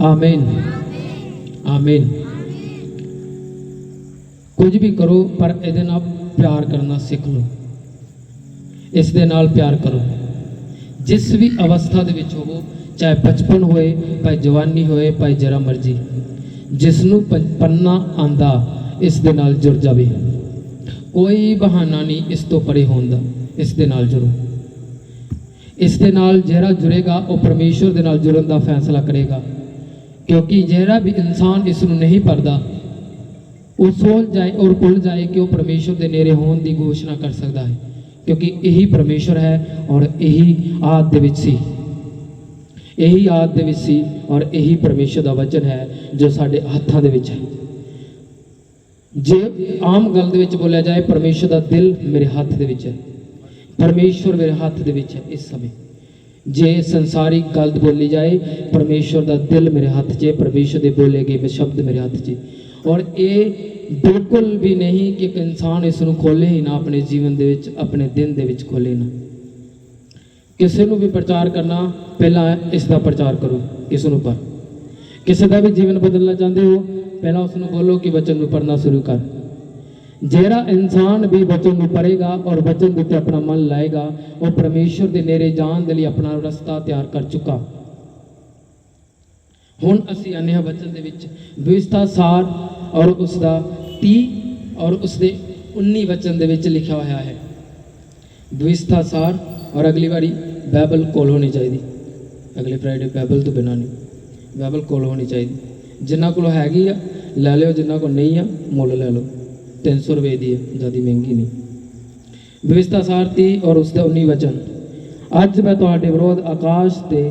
ਆਮੀਨ ਆਮੀਨ ਕੁਝ ਵੀ ਕਰੋ, ਪਰ ਇਹਦੇ ਨਾਲ ਪਿਆਰ ਕਰਨਾ ਸਿੱਖ ਲਓ। ਇਸ ਦੇ ਨਾਲ ਪਿਆਰ ਕਰੋ। ਜਿਸ ਵੀ ਅਵਸਥਾ ਦੇ ਵਿੱਚ ਹੋਵੋ, ਚਾਹੇ ਬਚਪਨ ਹੋਏ ਭਾਵੇਂ ਜਵਾਨੀ ਹੋਏ ਭਾਵੇਂ ਜਰਾ ਮਰਜ਼ੀ, ਜਿਸ ਨੂੰ ਪੰਨਾ ਆਂਦਾ, ਇਸ ਦੇ ਨਾਲ ਜੁੜ ਜਾਵੇ। ਕੋਈ ਬਹਾਨਾ ਨਹੀਂ ਇਸ ਤੋਂ ਪਰੇ ਹੋਣ ਦਾ, ਇਸ ਦੇ ਨਾਲ ਜੁੜੋ। ਇਸ ਦੇ ਨਾਲ ਜਿਹੜਾ ਜੁੜੇਗਾ, ਉਹ ਪਰਮੇਸ਼ਵਰ ਦੇ ਨਾਲ ਜੁੜਨ ਦਾ ਫੈਸਲਾ ਕਰੇਗਾ। ਕਿਉਂਕਿ ਜਿਹੜਾ ਵੀ ਇਨਸਾਨ ਇਸ ਨੂੰ ਨਹੀਂ ਪੜਦਾ ਉਹ ਸੋਚ ਜਾਏ ਔਰ ਭੁੱਲ ਜਾਏ ਕਿ ਉਹ ਪਰਮੇਸ਼ਵਰ ਦੇ ਨੇੜੇ ਹੋਣ ਦੀ ਘੋਸ਼ਣਾ ਕਰ ਸਕਦਾ ਹੈ। ਕਿਉਂਕਿ ਇਹੀ ਪਰਮੇਸ਼ਵਰ ਹੈ ਔਰ ਇਹੀ ਆਦ ਦੇ ਵਿੱਚ ਸੀ। ਇਹੀ ਆਦ ਦੇ ਵਿੱਚ ਸੀ ਔਰ ਇਹੀ ਪਰਮੇਸ਼ਵਰ ਦਾ ਵਚਨ ਹੈ ਜੋ ਸਾਡੇ ਹੱਥਾਂ ਦੇ ਵਿੱਚ ਹੈ। ਜੇ ਆਮ ਗੱਲ ਦੇ ਵਿੱਚ ਬੋਲਿਆ ਜਾਏ ਪਰਮੇਸ਼ਵਰ ਦਾ ਦਿਲ ਮੇਰੇ ਹੱਥ ਦੇ ਵਿੱਚ ਹੈ। ਪਰਮੇਸ਼ਵਰ ਮੇਰੇ ਹੱਥ ਦੇ ਵਿੱਚ ਹੈ ਇਸ ਸਮੇਂ। ਜੇ ਸੰਸਾਰੀ ਗੱਲ ਬੋਲੀ ਜਾਏ, ਪਰਮੇਸ਼ਵਰ ਦਾ ਦਿਲ ਮੇਰੇ ਹੱਥ 'ਚ ਹੈ, ਪਰਮੇਸ਼ਵਰ ਦੇ ਬੋਲੇ ਗਏ ਸ਼ਬਦ ਮੇਰੇ ਹੱਥ 'ਚ ਔਰ ਇਹ ਬਿਲਕੁਲ ਵੀ ਨਹੀਂ ਕਿ ਇੱਕ ਇਨਸਾਨ ਇਸ ਨੂੰ ਖੋਲੇ ਹੀ ਨਾ, ਆਪਣੇ ਜੀਵਨ ਦੇ ਵਿੱਚ, ਆਪਣੇ ਦਿਨ ਦੇ ਵਿੱਚ ਖੋਲੇ ਨਾ। ਕਿਸੇ ਨੂੰ ਵੀ ਪ੍ਰਚਾਰ ਕਰਨਾ, ਪਹਿਲਾਂ ਇਸ ਦਾ ਪ੍ਰਚਾਰ ਕਰੋ ਕਿਸ ਨੂੰ ਪਰ। ਕਿਸੇ ਦਾ ਵੀ ਜੀਵਨ ਬਦਲਣਾ ਚਾਹੁੰਦੇ ਹੋ, ਪਹਿਲਾਂ ਉਸ ਨੂੰ ਬੋਲੋ ਕਿ ਵਚਨ ਨੂੰ ਪੜ੍ਹਨਾ ਸ਼ੁਰੂ ਕਰ। ਜਿਹੜਾ ਇਨਸਾਨ ਵੀ ਬਚਨ ਨੂੰ ਪੜ੍ਹੇਗਾ ਔਰ ਵਚਨ ਦੇ ਉੱਤੇ ਆਪਣਾ ਮਨ ਲਾਏਗਾ, ਉਹ ਪਰਮੇਸ਼ਵਰ ਦੇ ਨੇੜੇ ਜਾਣ ਦੇ ਲਈ ਆਪਣਾ ਰਸਤਾ ਤਿਆਰ ਕਰ ਚੁੱਕਾ। ਹੁਣ ਅਸੀਂ ਆਨੇ ਹਾਂ ਵਚਨ ਦੇ ਵਿੱਚ ਵਿਵਸਥਾ ਸਾਰ ਔਰ ਉਸ ਦਾ 30 ਔਰ ਉਸ ਦੇ 19 ਵਚਨ ਦੇ ਵਿੱਚ ਲਿਖਿਆ ਹੋਇਆ ਹੈ। ਵਿਵਸਥਾ ਸਾਰ ਔਰ ਅਗਲੀ ਵਾਰੀ ਬਾਈਬਲ ਕੋਲ ਹੋਣੀ ਚਾਹੀਦੀ। ਅਗਲੇ ਫਰਾਈਡੇ ਬਾਈਬਲ ਤੋਂ ਬਿਨਾਂ ਨਹੀਂ ਬਾਈਬਲ ਕੋਲ ਹੋਣੀ ਚਾਹੀਦੀ। ਜਿੰਨਾ ਕੋਲ ਹੈਗੀ ਆ, ਲੈ ਲਿਓ, ਜਿੰਨਾ ਕੋਲ ਨਹੀਂ ਆ, ਮੁੱਲ ਲੈ ਲਓ। 300 ਰੁਪਏ ਦੀ ਹੈ, ਜ਼ਿਆਦਾ ਮਹਿੰਗੀ ਨਹੀਂ। ਵਿਵਸਥਾ ਸਾਰ 30 ਔਰ ਉਸ ਦਾ 19 ਵਚਨ, ਅੱਜ ਮੈਂ ਤੁਹਾਡੇ ਵਿਰੋਧ ਆਕਾਸ਼ ਤੇ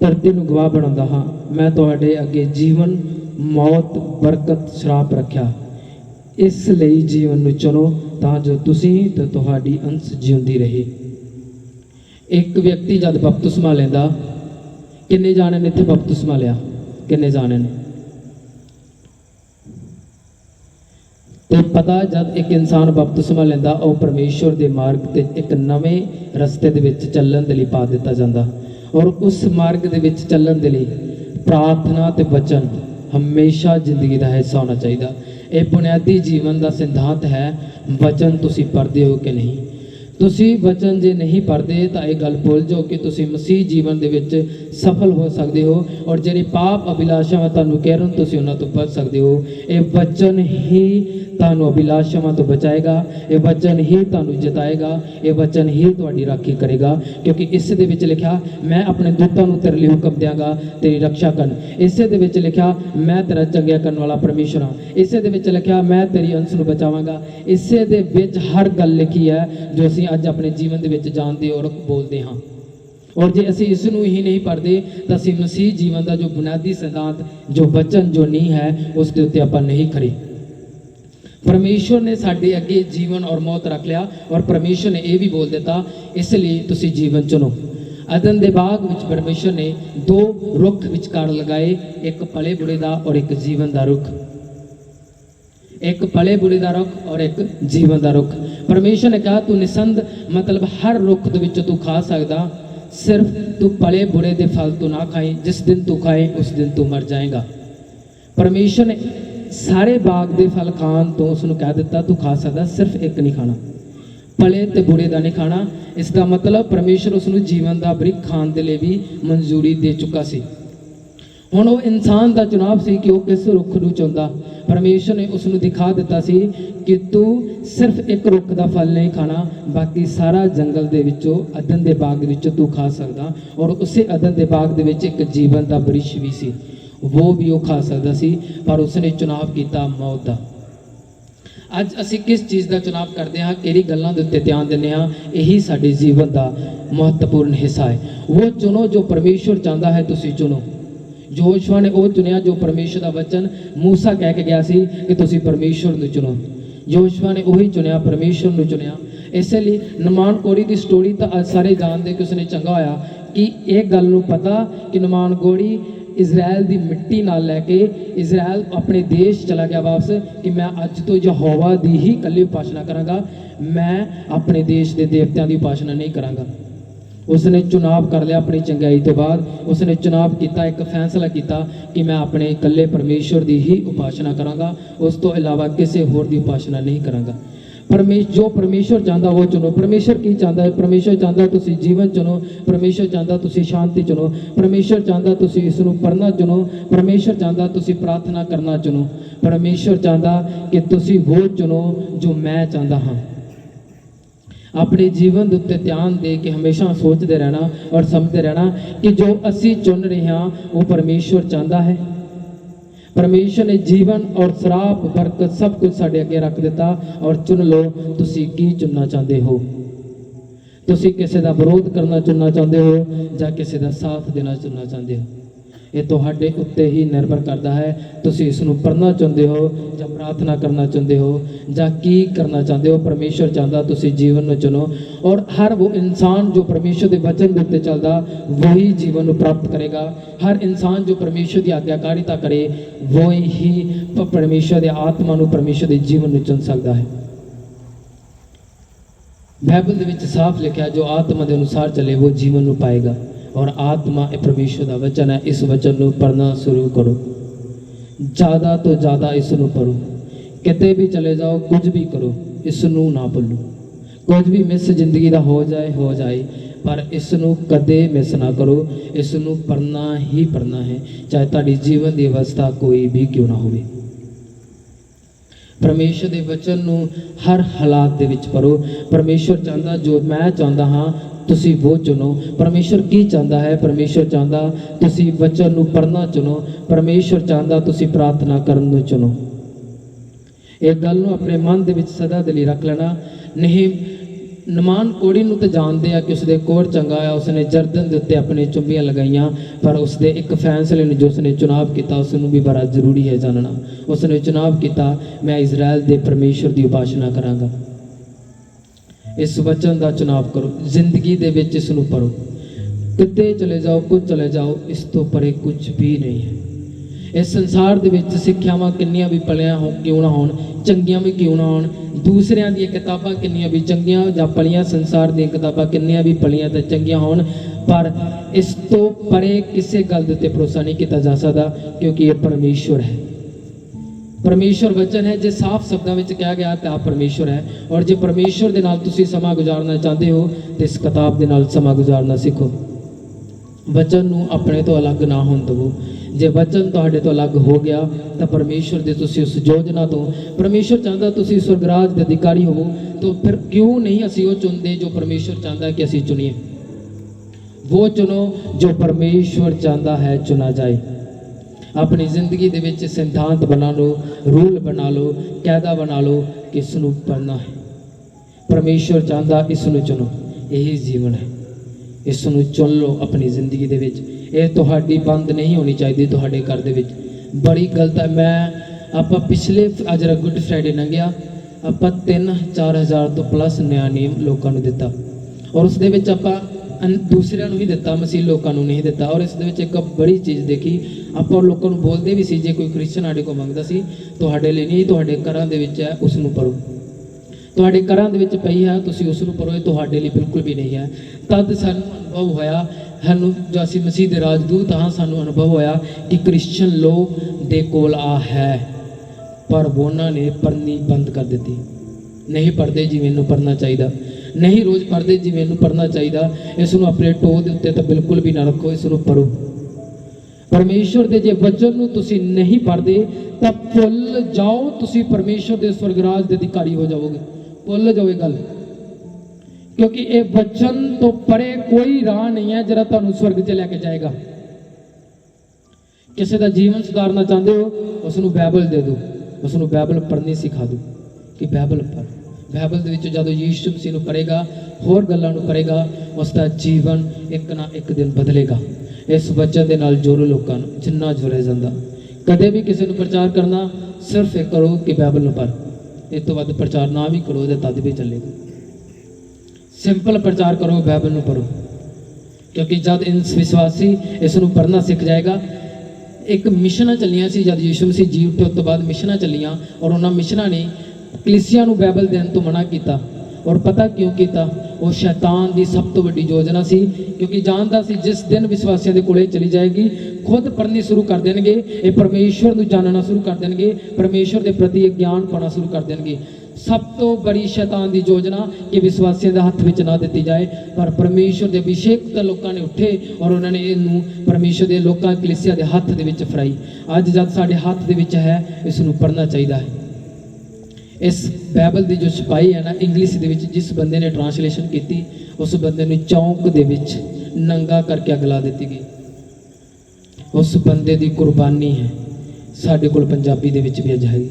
ਧਰਤੀ ਨੂੰ ਗਵਾਹ ਬਣਾਉਂਦਾ ਹਾਂ। ਮੈਂ ਤੁਹਾਡੇ ਅੱਗੇ ਜੀਵਨ, ਮੌਤ, ਬਰਕਤ, ਸ਼ਰਾਪ ਰੱਖਿਆ। ਇਸ ਲਈ ਜੀਵਨ ਨੂੰ ਚੁਣੋ ਤਾਂ ਜੋ ਤੁਸੀਂ ਤੇ ਤੁਹਾਡੀ ਅੰਸ਼ ਜਿਉਂਦੀ ਰਹੇ। ਇੱਕ ਵਿਅਕਤੀ ਜਦ ਬਪਤਿਸਮਾ ਲੈਂਦਾ, ਕਿੰਨੇ ਜਾਣੇ ਨੇ ਇੱਥੇ ਬਪਤਿਸਮਾ ਲਿਆ? ਕਿੰਨੇ ਜਾਣੇ ਨੇ? ਤੇ ਪਤਾ ਜਦ ਇੱਕ ਇਨਸਾਨ ਬਪਤਿਸਮਾ ਲੈਂਦਾ, ਉਹ ਪਰਮੇਸ਼ਵਰ ਦੇ ਮਾਰਗ ਤੇ ਇੱਕ ਨਵੇਂ ਰਸਤੇ ਦੇ ਵਿੱਚ ਚੱਲਣ ਦੇ ਲਈ ਪਾ ਦਿੱਤਾ ਜਾਂਦਾ। ਔਰ ਉਸ ਮਾਰਗ ਦੇ ਵਿੱਚ ਚੱਲਣ ਦੇ ਲਈ ਪ੍ਰਾਰਥਨਾ ਤੇ ਵਚਨ ਹਮੇਸ਼ਾ ਜ਼ਿੰਦਗੀ ਦਾ ਹਿੱਸਾ ਹੋਣਾ ਚਾਹੀਦਾ। ਇਹ ਬੁਨਿਆਦੀ ਜੀਵਨ ਦਾ ਸਿਧਾਂਤ ਹੈ, ਵਚਨ ਤੁਸੀਂ ਪੜ੍ਹਦੇ ਹੋ ਕਿ ਨਹੀਂ। ਤੁਸੀਂ ਵਚਨ ਜੇ ਨਹੀਂ ਪੜ੍ਹਦੇ, ਤਾਂ ਇਹ ਗੱਲ ਭੁੱਲ ਜਾਓ ਕਿ ਤੁਸੀਂ ਮਸੀਹ ਜੀਵਨ ਦੇ ਵਿੱਚ ਸਫਲ ਹੋ ਸਕਦੇ ਹੋ। ਔਰ ਜਿਹੜੇ ਪਾਪ ਅਭਿਲਾਸ਼ਾਵਾਂ ਤੁਹਾਨੂੰ ਕਹਿ ਰਹੇ ਤੁਸੀਂ ਉਹਨਾਂ ਤੋਂ ਬਚ ਸਕਦੇ ਹੋ। ਇਹ ਵਚਨ ਹੀ ਤੁਹਾਨੂੰ ਅਭਿਲਾਸ਼ਾਵਾਂ ਤੋਂ ਬਚਾਏਗਾ, ਇਹ ਵਚਨ ਹੀ ਤੁਹਾਨੂੰ ਜਿਤਾਏਗਾ, ਇਹ ਵਚਨ ਹੀ ਤੁਹਾਡੀ ਰਾਖੀ ਕਰੇਗਾ। ਕਿਉਂਕਿ ਇਸ ਦੇ ਵਿੱਚ ਲਿਖਿਆ, ਮੈਂ ਆਪਣੇ ਦੂਤਾਂ ਨੂੰ ਤੇਰੇ ਲਈ ਹੁਕਮ ਦਿਆਂਗਾ, ਤੇਰੀ ਰੱਖਿਆ ਕਰਨ। ਇਸੇ ਦੇ ਵਿੱਚ ਲਿਖਿਆ, ਮੈਂ ਤੇਰਾ ਚੰਗਿਆ ਕਰਨ ਵਾਲਾ ਪਰਮੇਸ਼ਰ ਹਾਂ। ਇਸੇ ਦੇ ਵਿੱਚ ਲਿਖਿਆ, ਮੈਂ ਤੇਰੀ ਅੰਸ਼ ਨੂੰ ਬਚਾਵਾਂਗਾ। ਇਸੇ ਦੇ ਵਿੱਚ ਹਰ ਗੱਲ ਲਿਖੀ ਹੈ, ਜੋ ਅਸੀਂ ਅੱਜ ਆਪਣੇ ਜੀਵਨ ਦੇ ਵਿੱਚ ਜਾਣਦੇ ਔਰ ਬੋਲਦੇ ਹਾਂ। ਔਰ ਜੇ ਅਸੀਂ ਇਸ ਨੂੰ ਹੀ ਨਹੀਂ ਪੜ੍ਹਦੇ, ਤਾਂ ਅਸੀਂ ਮਸੀਹ ਜੀਵਨ ਦਾ ਜੋ ਬੁਨਿਆਦੀ ਸਿਧਾਂਤ, ਜੋ ਵਚਨ ਜੋ ਨਹੀਂ ਹੈ, ਉਸ ਦੇ ਉੱਤੇ ਆਪਾਂ ਨਹੀਂ ਖੜੇ ਪਰਮੇਸ਼ਵਰ ਨੇ ਸਾਡੇ ਅੱਗੇ ਜੀਵਨ ਔਰ ਮੌਤ ਰੱਖ ਲਿਆ ਔਰ ਪਰਮੇਸ਼ਵਰ ਨੇ ਇਹ ਵੀ ਬੋਲ ਦਿੱਤਾ, ਇਸ ਲਈ ਤੁਸੀਂ ਜੀਵਨ ਚੁਣੋ। ਅਦਨ ਦੇ ਬਾਗ ਵਿੱਚ ਪਰਮੇਸ਼ਵਰ ਨੇ ਦੋ ਰੁੱਖ ਵਿਚਕਾਰ ਲਗਾਏ, ਇੱਕ ਪਲੇ ਬੁੜੇ ਦਾ ਔਰ ਇੱਕ ਜੀਵਨ ਦਾ ਰੁੱਖ। ਇੱਕ ਪਲੇ ਬੁੜੇ ਦਾ ਰੁੱਖ ਔਰ ਇੱਕ ਜੀਵਨ ਦਾ ਰੁੱਖ। ਪਰਮੇਸ਼ਵਰ ਨੇ ਕਿਹਾ, ਤੂੰ ਨਿਸੰਦ, ਮਤਲਬ ਹਰ ਰੁੱਖ ਦੇ ਵਿੱਚੋਂ ਤੂੰ ਖਾ ਸਕਦਾ। ਸਿਰਫ ਤੂੰ ਪਲੇ ਬੁੜੇ ਦੇ ਫਲ ਤੋਂ ਨਾ ਖਾਏ ਜਿਸ ਦਿਨ ਤੂੰ ਖਾਏ, ਉਸ ਦਿਨ ਤੂੰ ਮਰ ਜਾਏਗਾ। ਪਰਮੇਸ਼ਵਰ ਨੇ ਸਾਰੇ ਬਾਗ ਦੇ ਫਲ ਖਾਣ ਤੋਂ ਉਸ ਨੂੰ ਕਹਿ ਦਿੱਤਾ, ਤੂੰ ਖਾ ਸਕਦਾ ਸਿਰਫ ਇੱਕ ਨਹੀਂ ਖਾਣਾ। ਪਲੇ ਤੇ ਬੁਰੇ ਦਾ ਨਹੀਂ ਖਾਣਾ। ਇਸ ਦਾ ਮਤਲਬ ਪਰਮੇਸ਼ਰ ਉਸ ਨੂੰ ਜੀਵਨ ਦਾ ਬ੍ਰਿਕ ਖਾਣ ਦੇ ਲਈ ਵੀ ਮਨਜ਼ੂਰੀ ਦੇ ਚੁੱਕਾ ਸੀ। ਹੁਣ ਉਹ ਇਨਸਾਨ ਦਾ ਚੁਣਾਵ ਸੀ ਕਿ ਉਹ ਕਿਸ ਰੁੱਖ ਨੂੰ ਚਾਹੁੰਦਾ ਪਰਮੇਸ਼ਰ ਨੇ ਉਸ ਨੂੰ ਦਿਖਾ ਦਿੱਤਾ ਸੀ ਕਿ ਤੂੰ ਸਿਰਫ ਇੱਕ ਰੁੱਖ ਦਾ ਫਲ ਨਹੀਂ ਖਾਣਾ, ਬਾਕੀ ਸਾਰਾ ਜੰਗਲ ਦੇ ਵਿੱਚੋਂ, ਅਦਨ ਦੇ ਬਾਗ ਵਿੱਚੋਂ ਤੂੰ ਖਾ ਸਕਦਾ। ਔਰ ਉਸੇ ਅਦਨ ਦੇ ਬਾਗ ਦੇ ਵਿੱਚ ਇੱਕ ਜੀਵਨ ਦਾ ਬ੍ਰਿਸ਼ ਵੀ ਸੀ। ਉਹ ਵੀ ਉਹ ਖਾ ਸਕਦਾ ਸੀ ਪਰ ਉਸਨੇ ਚੁਣਾਵ ਕੀਤਾ ਮੌਤ ਦਾ ਅੱਜ ਅਸੀਂ ਕਿਸ ਚੀਜ਼ ਦਾ ਚੁਣਾਵ ਕਰਦੇ ਹਾਂ ਕਿਹੜੀ ਗੱਲਾਂ ਦੇ ਉੱਤੇ ਧਿਆਨ ਦਿੰਦੇ ਹਾਂ ਇਹੀ ਸਾਡੇ ਜੀਵਨ ਦਾ ਮਹੱਤਵਪੂਰਨ ਹਿੱਸਾ ਹੈ ਉਹ ਚੁਣੋ ਜੋ ਪਰਮੇਸ਼ਵਰ ਚਾਹੁੰਦਾ ਹੈ ਤੁਸੀਂ ਚੁਣੋ ਯੋਸ਼ੂਆ ਨੇ ਉਹ ਚੁਣਿਆ ਜੋ ਪਰਮੇਸ਼ਵਰ ਦਾ ਵਚਨ ਮੂਸਾ ਕਹਿ ਕੇ ਗਿਆ ਸੀ ਕਿ ਤੁਸੀਂ ਪਰਮੇਸ਼ਵਰ ਨੂੰ ਚੁਣੋ ਜੋਸ਼ਵਾ ਨੇ ਉਹੀ ਚੁਣਿਆ ਪਰਮੇਸ਼ਵਰ ਨੂੰ ਚੁਣਿਆ ਇਸੇ ਲਈ ਨਮਾਨ ਕੋੜੀ ਦੀ ਸਟੋਰੀ ਤਾਂ ਅੱਜ ਸਾਰੇ ਜਾਣਦੇ ਕਿ ਉਸਨੇ ਚੰਗਾ ਹੋਇਆ ਕਿ ਇਹ ਗੱਲ ਨੂੰ ਪਤਾ ਕਿ ਨਮਾਨ ਕੋੜੀ ਇਜ਼ਰਾਈਲ ਦੀ ਮਿੱਟੀ ਨਾਲ ਲੈ ਕੇ ਇਜ਼ਰਾਈਲ ਆਪਣੇ ਦੇਸ਼ ਚਲਾ ਗਿਆ ਵਾਪਸ, ਕਿ ਮੈਂ ਅੱਜ ਤੋਂ ਯਹੋਵਾ ਦੀ ਹੀ ਇਕੱਲੀ ਉਪਾਸਨਾ ਕਰਾਂਗਾ। ਮੈਂ ਆਪਣੇ ਦੇਸ਼ ਦੇ ਦੇਵਤਿਆਂ ਦੀ ਉਪਾਸਨਾ ਨਹੀਂ ਕਰਾਂਗਾ। ਉਸਨੇ ਚੁਣਾਵ ਕਰ ਲਿਆ ਆਪਣੀ ਚੰਗਿਆਈ ਤੋਂ ਬਾਅਦ। ਉਸਨੇ ਚੁਣਾਵ ਕੀਤਾ, ਇੱਕ ਫੈਸਲਾ ਕੀਤਾ ਕਿ ਮੈਂ ਆਪਣੇ ਇਕੱਲੇ ਪਰਮੇਸ਼ਵਰ ਦੀ ਹੀ ਉਪਾਸਨਾ ਕਰਾਂਗਾ। ਉਸ ਤੋਂ ਇਲਾਵਾ ਕਿਸੇ ਹੋਰ ਦੀ ਉਪਾਸਨਾ ਨਹੀਂ ਕਰਾਂਗਾ। ਪਰਮੇਸ਼ ਜੋ ਪਰਮੇਸ਼ਵਰ ਚਾਹੁੰਦਾ ਉਹ ਚੁਣੋ ਪਰਮੇਸ਼ਵਰ ਕੀ ਚਾਹੁੰਦਾ ਹੈ ਪਰਮੇਸ਼ਵਰ ਚਾਹੁੰਦਾ ਤੁਸੀਂ ਜੀਵਨ ਚੁਣੋ ਪਰਮੇਸ਼ਵਰ ਚਾਹੁੰਦਾ ਤੁਸੀਂ ਸ਼ਾਂਤੀ ਚੁਣੋ ਪਰਮੇਸ਼ਵਰ ਚਾਹੁੰਦਾ ਤੁਸੀਂ ਇਸ ਨੂੰ ਪੜ੍ਹਨਾ ਚੁਣੋ ਪਰਮੇਸ਼ਵਰ ਚਾਹੁੰਦਾ ਤੁਸੀਂ ਪ੍ਰਾਰਥਨਾ ਕਰਨਾ ਚੁਣੋ ਪਰਮੇਸ਼ਵਰ ਚਾਹੁੰਦਾ ਕਿ ਤੁਸੀਂ ਉਹ ਚੁਣੋ ਜੋ ਮੈਂ ਚਾਹੁੰਦਾ ਹਾਂ ਆਪਣੇ ਜੀਵਨ ਦੇ ਉੱਤੇ ਧਿਆਨ ਦੇ ਕੇ ਹਮੇਸ਼ਾ ਸੋਚਦੇ ਰਹਿਣਾ ਔਰ ਸਮਝਦੇ ਰਹਿਣਾ ਕਿ ਜੋ ਅਸੀਂ ਚੁਣ ਰਹੇ ਹਾਂ ਉਹ ਪਰਮੇਸ਼ਵਰ ਚਾਹੁੰਦਾ ਹੈ ਪਰਮੇਸ਼ਵਰ ਨੇ ਜੀਵਨ ਔਰ ਸਰਾਪ ਬਰਕਤ ਸਭ ਕੁਝ ਸਾਡੇ ਅੱਗੇ ਰੱਖ ਦਿੱਤਾ ਔਰ ਚੁਣ ਲਓ, ਤੁਸੀਂ ਕੀ ਚੁਣਨਾ ਚਾਹੁੰਦੇ ਹੋ? ਤੁਸੀਂ ਕਿਸੇ ਦਾ ਵਿਰੋਧ ਕਰਨਾ ਚੁਣਨਾ ਚਾਹੁੰਦੇ ਹੋ ਜਾਂ ਕਿਸੇ ਦਾ ਸਾਥ ਦੇਣਾ ਚੁਣਨਾ ਚਾਹੁੰਦੇ ਹੋ? ਇਹ ਤੁਹਾਡੇ ਉੱਤੇ ਹੀ ਨਿਰਭਰ ਕਰਦਾ ਹੈ। ਤੁਸੀਂ ਇਸ ਨੂੰ ਪੜ੍ਹਨਾ ਚਾਹੁੰਦੇ ਹੋ ਜਾਂ ਪ੍ਰਾਰਥਨਾ ਕਰਨਾ ਚਾਹੁੰਦੇ ਹੋ ਜਾਂ ਕੀ ਕਰਨਾ ਚਾਹੁੰਦੇ ਹੋ? ਪਰਮੇਸ਼ਵਰ ਚਾਹੁੰਦਾ ਤੁਸੀਂ ਜੀਵਨ ਨੂੰ ਚੁਣੋ। ਔਰ ਹਰ ਉਹ ਇਨਸਾਨ ਜੋ ਪਰਮੇਸ਼ਵਰ ਦੇ ਵਚਨ ਦੇ ਉੱਤੇ ਚੱਲਦਾ, ਵਹੀ ਜੀਵਨ ਨੂੰ ਪ੍ਰਾਪਤ ਕਰੇਗਾ। ਹਰ ਇਨਸਾਨ ਜੋ ਪਰਮੇਸ਼ਵਰ ਦੀ ਆਗਿਆਕਾਰਿਤਾ ਕਰੇ, ਵਹੀ ਹੀ ਪ- ਦੇ ਆਤਮਾ ਨੂੰ ਪਰਮੇਸ਼ਵਰ ਦੇ ਜੀਵਨ ਨੂੰ ਚੁਣ ਸਕਦਾ ਹੈ। ਬਾਈਬਲ ਦੇ ਵਿੱਚ ਸਾਫ਼ ਲਿਖਿਆ ਜੋ ਆਤਮਾ ਦੇ ਅਨੁਸਾਰ ਚੱਲੇ, ਉਹ ਜੀਵਨ ਨੂੰ ਪਾਏਗਾ। ਔਰ ਆਤਮਾ ਇਹ ਪਰਮੇਸ਼ਵਰ ਦਾ ਵਚਨ ਹੈ, ਇਸ ਵਚਨ ਨੂੰ ਪੜ੍ਹਨਾ ਸ਼ੁਰੂ ਕਰੋ। ਜ਼ਿਆਦਾ ਤੋਂ ਜ਼ਿਆਦਾ ਇਸ ਨੂੰ ਪੜੋ ਕਿਤੇ ਵੀ ਚਲੇ ਜਾਓ, ਕੁਝ ਵੀ ਕਰੋ, ਇਸ ਨੂੰ ਨਾ ਭੁੱਲੋ। ਕੁਝ ਵੀ ਮਿਸ ਜ਼ਿੰਦਗੀ ਦਾ ਹੋ ਜਾਏ ਹੋ ਜਾਏ, ਪਰ ਇਸ ਨੂੰ ਕਦੇ ਮਿਸ ਨਾ ਕਰੋ। ਇਸ ਨੂੰ ਪੜ੍ਹਨਾ ਹੀ ਪੜ੍ਹਨਾ ਹੈ, ਚਾਹੇ ਤੁਹਾਡੀ ਜੀਵਨ ਦੀ ਅਵਸਥਾ ਕੋਈ ਵੀ ਕਿਉਂ ਨਾ ਹੋਵੇ। ਪਰਮੇਸ਼ਰ ਦੇ ਵਚਨ ਨੂੰ ਹਰ ਹਾਲਾਤ ਦੇ ਵਿੱਚ ਪੜੋ ਪਰਮੇਸ਼ਰ ਚਾਹੁੰਦਾ, ਜੋ ਮੈਂ ਚਾਹੁੰਦਾ ਹਾਂ, ਤੁਸੀਂ ਉਹ ਚੁਣੋ। ਪਰਮੇਸ਼ਰ ਕੀ ਚਾਹੁੰਦਾ ਹੈ? ਪਰਮੇਸ਼ਰ ਚਾਹੁੰਦਾ, ਤੁਸੀਂ ਵਚਨ ਨੂੰ ਪੜ੍ਹਨਾ ਚੁਣੋ। ਪਰਮੇਸ਼ਰ ਚਾਹੁੰਦਾ, ਤੁਸੀਂ ਪ੍ਰਾਰਥਨਾ ਕਰਨ ਨੂੰ ਚੁਣੋ। ਇਹ ਗੱਲ ਨੂੰ ਆਪਣੇ ਮਨ ਦੇ ਵਿੱਚ ਸਦਾ ਦੇ ਲਈ ਰੱਖ ਲੈਣਾ। ਨਹੀਂ ਨਮਾਨ ਕੋੜੀ ਨੂੰ ਤਾਂ ਜਾਣਦੇ ਆ ਕਿ ਉਸਦੇ ਕੋਰ ਚੰਗਾ ਆ, ਉਸਨੇ ਜਰਦਨ ਦੇ ਉੱਤੇ ਆਪਣੇ ਚੁੰਬੀਆਂ ਲਗਾਈਆਂ, ਪਰ ਉਸਦੇ ਇੱਕ ਫੈਸਲੇ ਨੂੰ ਜੋ ਉਸਨੇ ਚੁਣਾਵ ਕੀਤਾ ਉਸ ਨੂੰ ਵੀ ਬੜਾ ਜ਼ਰੂਰੀ ਹੈ ਜਾਣਨਾ। ਉਸਨੇ ਚੁਣਾਵ ਕੀਤਾ, ਮੈਂ ਇਜ਼ਰਾਈਲ ਦੇ ਪਰਮੇਸ਼ਰ ਦੀ ਉਪਾਸਨਾ ਕਰਾਂਗਾ। ਇਸ ਵਚਨ ਦਾ ਚੁਣਾਵ ਕਰੋ। ਜ਼ਿੰਦਗੀ ਦੇ ਵਿੱਚ ਇਸ ਨੂੰ ਪੜੋ ਕਿਤੇ ਚਲੇ ਜਾਓ, ਕੁਝ ਚਲੇ ਜਾਓ, ਇਸ ਤੋਂ ਪਰੇ ਕੁਝ ਵੀ ਨਹੀਂ ਹੈ। ਇਸ ਸੰਸਾਰ ਦੇ ਵਿੱਚ ਸਿੱਖਿਆਵਾਂ ਕਿੰਨੀਆਂ ਵੀ ਪਲੀਆਂ ਹੋ ਕਿਉਂ ਨਾ ਹੋਣ, ਚੰਗੀਆਂ ਵੀ ਕਿਉਂ ਨਾ ਹੋਣ, ਦੂਸਰਿਆਂ ਦੀਆਂ ਕਿਤਾਬਾਂ ਕਿੰਨੀਆਂ ਵੀ ਚੰਗੀਆਂ ਜਾਂ ਪਲੀਆਂ, ਸੰਸਾਰ ਦੀਆਂ ਕਿਤਾਬਾਂ ਕਿੰਨੀਆਂ ਵੀ ਪਲੀਆਂ ਤੇ ਚੰਗੀਆਂ ਹੋਣ, ਪਰ ਇਸ ਤੋਂ ਪਰੇ ਕਿਸੇ ਗੱਲ ਦੇ ਉੱਤੇ ਭਰੋਸਾ ਨਹੀਂ ਕੀਤਾ ਜਾ ਸਕਦਾ, ਕਿਉਂਕਿ ਇਹ ਪਰਮੇਸ਼ਵਰ ਹੈ। ਪਰਮੇਸ਼ਵਰ ਵਚਨ ਹੈ, ਜੇ ਸਾਫ਼ ਸ਼ਬਦਾਂ ਵਿੱਚ ਕਿਹਾ ਗਿਆ ਤਾਂ ਆਪ ਪਰਮੇਸ਼ਵਰ ਹੈ। ਔਰ ਜੇ ਪਰਮੇਸ਼ਵਰ ਦੇ ਨਾਲ ਤੁਸੀਂ ਸਮਾਂ ਗੁਜ਼ਾਰਨਾ ਚਾਹੁੰਦੇ ਹੋ, ਤੇ ਇਸ ਕਿਤਾਬ ਦੇ ਨਾਲ ਸਮਾਂ ਗੁਜ਼ਾਰਨਾ ਸਿੱਖੋ। ਵਚਨ ਨੂੰ ਆਪਣੇ ਤੋਂ ਅਲੱਗ ਨਾ ਹੋਣ ਦਿਵੋ। ਜੇ ਵਚਨ ਤੁਹਾਡੇ ਤੋਂ ਅਲੱਗ ਹੋ ਗਿਆ, ਤਾਂ ਪਰਮੇਸ਼ਵਰ ਦੇ ਤੁਸੀਂ ਉਸ ਯੋਜਨਾ ਤੋਂ ਪਰਮੇਸ਼ਵਰ ਚਾਹੁੰਦਾ ਤੁਸੀਂ ਸਵਰਗਰਾਜ ਦੇ ਅਧਿਕਾਰੀ ਹੋਵੋ, ਤਾਂ ਫਿਰ ਕਿਉਂ ਨਹੀਂ ਅਸੀਂ ਉਹ ਚੁਣਦੇ ਜੋ ਪਰਮੇਸ਼ਵਰ ਚਾਹੁੰਦਾ ਕਿ ਅਸੀਂ ਚੁਣੀਏ? ਉਹ ਚੁਣੋ ਜੋ ਪਰਮੇਸ਼ਵਰ ਚਾਹੁੰਦਾ ਹੈ ਚੁਣਾ ਜਾਏ। ਆਪਣੀ ਜ਼ਿੰਦਗੀ ਦੇ ਵਿੱਚ ਸਿਧਾਂਤ ਬਣਾ ਲਓ, ਰੂਲ ਬਣਾ ਲਓ ਕਾਇਦਾ ਬਣਾ ਲਓ ਕਿ ਇਸ ਨੂੰ ਪੜਨਾ ਹੈ। ਪਰਮੇਸ਼ਵਰ ਚਾਹੁੰਦਾ ਇਸ ਨੂੰ ਚੁਣੋ, ਇਹੀ ਜੀਵਨ ਹੈ। ਇਸ ਨੂੰ ਚੁਣ ਲਓ ਆਪਣੀ ਜ਼ਿੰਦਗੀ ਦੇ ਵਿੱਚ। ਇਹ ਤੁਹਾਡੀ ਬੰਦ ਨਹੀਂ ਹੋਣੀ ਚਾਹੀਦੀ ਤੁਹਾਡੇ ਘਰ ਦੇ ਵਿੱਚ। ਬੜੀ ਗਲਤ ਹੈ। ਮੈਂ, ਆਪਾਂ ਪਿਛਲੇ ਅੱਜ ਰ ਗੁੱਡ ਫਰਾਈਡੇ ਲੰਘਿਆ। ਆਪਾਂ 3-4000 ਤੋਂ ਪਲੱਸ ਨਿਆ ਨਿਯਮ ਲੋਕਾਂ ਨੂੰ ਦਿੱਤਾ। ਔਰ ਉਸ ਦੇ ਵਿੱਚ ਆਪਾਂ ਦੂਸਰਿਆਂ ਨੂੰ ਵੀ ਦਿੱਤਾ, ਮਸੀਹ ਲੋਕਾਂ ਨੂੰ ਨਹੀਂ ਦਿੱਤਾ। ਔਰ ਇਸ ਦੇ ਵਿੱਚ ਇੱਕ ਬੜੀ ਚੀਜ਼ ਦੇਖੀ। ਆਪਾਂ ਲੋਕਾਂ ਨੂੰ ਬੋਲਦੇ ਵੀ ਸੀ, ਜੇ ਕੋਈ ਕ੍ਰਿਸਚਨ ਸਾਡੇ ਕੋਲ ਮੰਗਦਾ ਸੀ, ਤੁਹਾਡੇ ਲਈ ਨਹੀਂ, ਤੁਹਾਡੇ ਘਰਾਂ ਦੇ ਵਿੱਚ ਹੈ ਉਸ ਨੂੰ ਪੜੋ ਤੁਹਾਡੇ ਘਰਾਂ ਦੇ ਵਿੱਚ ਪਈ ਹੈ, ਤੁਸੀਂ ਉਸ ਨੂੰ ਪੜੋ ਇਹ ਤੁਹਾਡੇ ਲਈ ਬਿਲਕੁਲ ਵੀ ਨਹੀਂ ਹੈ। ਤਦ ਸਾਨੂੰ ਅਨੁਭਵ ਹੋਇਆ ਸਾਨੂੰ ਜੋ ਅਸੀਂ ਮਸੀਹ ਦੇ ਰਾਜਦੂਤ ਹਾਂ, ਸਾਨੂੰ ਅਨੁਭਵ ਹੋਇਆ ਕਿ ਕ੍ਰਿਸਚੀਅਨ ਲੋ ਦੇ ਕੋਲ ਆ ਹੈ। ਪਰ ਉਹਨਾਂ ਨੇ ਪੜ੍ਹਨੀ ਬੰਦ ਕਰ ਦਿੱਤੀ। ਨਹੀਂ ਪੜ੍ਹਦੇ ਜਿਵੇਂ ਨੂੰ ਪੜ੍ਹਨਾ ਚਾਹੀਦਾ। ਨਹੀਂ ਰੋਜ਼ ਪੜ੍ਹਦੇ ਜਿਵੇਂ ਨੂੰ ਪੜ੍ਹਨਾ ਚਾਹੀਦਾ। ਇਸ ਨੂੰ ਆਪਣੇ ਟੋਹ ਦੇ ਉੱਤੇ ਤਾਂ ਬਿਲਕੁਲ ਵੀ ਨਾ ਰੱਖੋ, ਇਸ ਨੂੰ ਪੜੋ ਪਰਮੇਸ਼ਵਰ ਦੇ ਜੇ ਵਚਨ ਨੂੰ ਤੁਸੀਂ ਨਹੀਂ ਪੜ੍ਹਦੇ, ਤਾਂ ਭੁੱਲ ਜਾਓ, ਤੁਸੀਂ ਪਰਮੇਸ਼ਵਰ ਦੇ ਸਵਰਗ ਰਾਜ ਦੇ ਅਧਿਕਾਰੀ ਹੋ ਜਾਓਗੇ ਭੁੱਲ ਜਾਓ ਇਹ ਗੱਲ। ਕਿਉਂਕਿ ਇਹ ਵਚਨ ਤੋਂ ਪਰੇ ਕੋਈ ਰਾਹ ਨਹੀਂ ਹੈ ਜਿਹੜਾ ਤੁਹਾਨੂੰ ਸਵਰਗ 'ਚ ਲੈ ਕੇ ਜਾਏਗਾ। ਕਿਸੇ ਦਾ ਜੀਵਨ ਸੁਧਾਰਨਾ ਚਾਹੁੰਦੇ ਹੋ ਉਸ ਨੂੰ ਬਾਈਬਲ ਦੇ ਦਿਓ। ਉਸ ਨੂੰ ਬਾਈਬਲ ਪੜ੍ਹਨੀ ਸਿਖਾ ਦਿਓ। ਕਿ ਬਾਈਬਲ ਪੜ੍ਹ। ਬਾਈਬਲ ਦੇ ਵਿੱਚ ਜਦੋਂ ਯੀਸ਼ੂ ਮਸੀਹ ਨੂੰ ਪੜ੍ਹੇਗਾ, ਹੋਰ ਗੱਲਾਂ ਨੂੰ ਪੜ੍ਹੇਗਾ, ਉਸ ਦਾ ਜੀਵਨ ਇੱਕ ਨਾ ਇੱਕ ਦਿਨ ਬਦਲੇਗਾ। ਇਸ ਵਚਨ ਦੇ ਨਾਲ ਜੋੜੋ ਲੋਕਾਂ ਨੂੰ, ਜਿੰਨਾ ਜੁੜਿਆ ਜਾਂਦਾ। ਕਦੇ ਵੀ ਕਿਸੇ ਨੂੰ ਪ੍ਰਚਾਰ ਕਰਨਾ, ਸਿਰਫ ਇਹ ਕਰੋ ਕਿ ਬਾਈਬਲ ਨੂੰ ਪੜ੍ਹ। ਇਹ ਤੋਂ ਵੱਧ ਪ੍ਰਚਾਰ ਨਾ ਵੀ ਕਰੋ ਤੇ ਤਦ ਵੀ ਚੱਲੇਗਾ। ਸਿੰਪਲ ਪ੍ਰਚਾਰ ਕਰੋ, ਬਾਈਬਲ ਨੂੰ ਪੜੋ ਕਿਉਂਕਿ ਜਦ ਇਸ ਵਿਸ਼ਵਾਸੀ ਇਸ ਨੂੰ ਪੜ੍ਹਨਾ ਸਿੱਖ ਜਾਏਗਾ, ਇੱਕ ਮਿਸ਼ਨਾਂ ਚੱਲੀਆਂ ਸੀ, ਜਦ ਯੀਸ਼ੂ ਮਸੀਹ ਜੀ ਉੱਠੇ, ਉਸ ਤੋਂ ਬਾਅਦ ਮਿਸ਼ਨਾਂ ਚੱਲੀਆਂ ਔਰ ਉਹਨਾਂ ਮਿਸ਼ਨਾਂ ਨੇ ਕਲੀਸਿਆ ਨੂੰ ਬਾਈਬਲ ਦੇਣ ਤੋਂ ਮਨਾ ਕੀਤਾ ਔਰ ਪਤਾ ਕਿਉਂ ਕੀਤਾ? ਉਹ ਸ਼ੈਤਾਨ ਦੀ ਸਭ ਤੋਂ ਵੱਡੀ ਯੋਜਨਾ ਸੀ, ਕਿਉਂਕਿ ਜਾਣਦਾ ਸੀ ਜਿਸ ਦਿਨ ਵਿਸ਼ਵਾਸੀਆਂ ਦੇ ਕੋਲੇ ਚਲੀ ਜਾਏਗੀ, ਖੁਦ ਪੜ੍ਹਨੀ ਸ਼ੁਰੂ ਕਰ ਦੇਣਗੇ, ਇਹ ਪਰਮੇਸ਼ਵਰ ਨੂੰ ਜਾਣਨਾ ਸ਼ੁਰੂ ਕਰ ਦੇਣਗੇ, ਪਰਮੇਸ਼ਵਰ ਦੇ ਪ੍ਰਤੀ ਇੱਕ ਗਿਆਨ ਪਾਣਾ ਸ਼ੁਰੂ ਕਰ ਦੇਣਗੇ। ਸਭ ਤੋਂ ਬੜੀ ਸ਼ੈਤਾਨ ਦੀ ਯੋਜਨਾ ਕਿ ਵਿਸ਼ਵਾਸੀਆਂ ਦੇ ਹੱਥ ਵਿੱਚ ਨਾ ਦਿੱਤੀ ਜਾਏ। ਪਰ ਪਰਮੇਸ਼ਵਰ ਦੇ ਤਾਂ ਲੋਕਾਂ ਨੇ ਉੱਠੇ ਔਰ ਉਹਨਾਂ ਨੇ ਇਹਨੂੰ ਪਰਮੇਸ਼ਵਰ ਦੇ ਲੋਕਾਂ, ਕਲੀਸਿਆ ਦੇ ਹੱਥ ਦੇ ਵਿੱਚ ਫਰਾਈ ਅੱਜ ਜਦ ਸਾਡੇ ਹੱਥ ਦੇ ਵਿੱਚ ਹੈ ਇਸ ਨੂੰ ਪੜ੍ਹਨਾ ਚਾਹੀਦਾ ਹੈ। ਇਸ ਬਾਈਬਲ ਦੀ ਜੋ ਛਪਾਈ ਹੈ ਨਾ, ਇੰਗਲਿਸ਼ ਦੇ ਵਿੱਚ ਜਿਸ ਬੰਦੇ ਨੇ ਟਰਾਂਸਲੇਸ਼ਨ ਕੀਤੀ, ਉਸ ਬੰਦੇ ਨੂੰ ਚੌਂਕ ਦੇ ਵਿੱਚ ਨੰਗਾ ਕਰਕੇ ਅਗਲਾ ਦਿੱਤੀ ਗਈ। ਉਸ ਬੰਦੇ ਦੀ ਕੁਰਬਾਨੀ ਹੈ। ਸਾਡੇ ਕੋਲ ਪੰਜਾਬੀ ਦੇ ਵਿੱਚ ਵੀ ਅੱਜ ਹੈਗੀ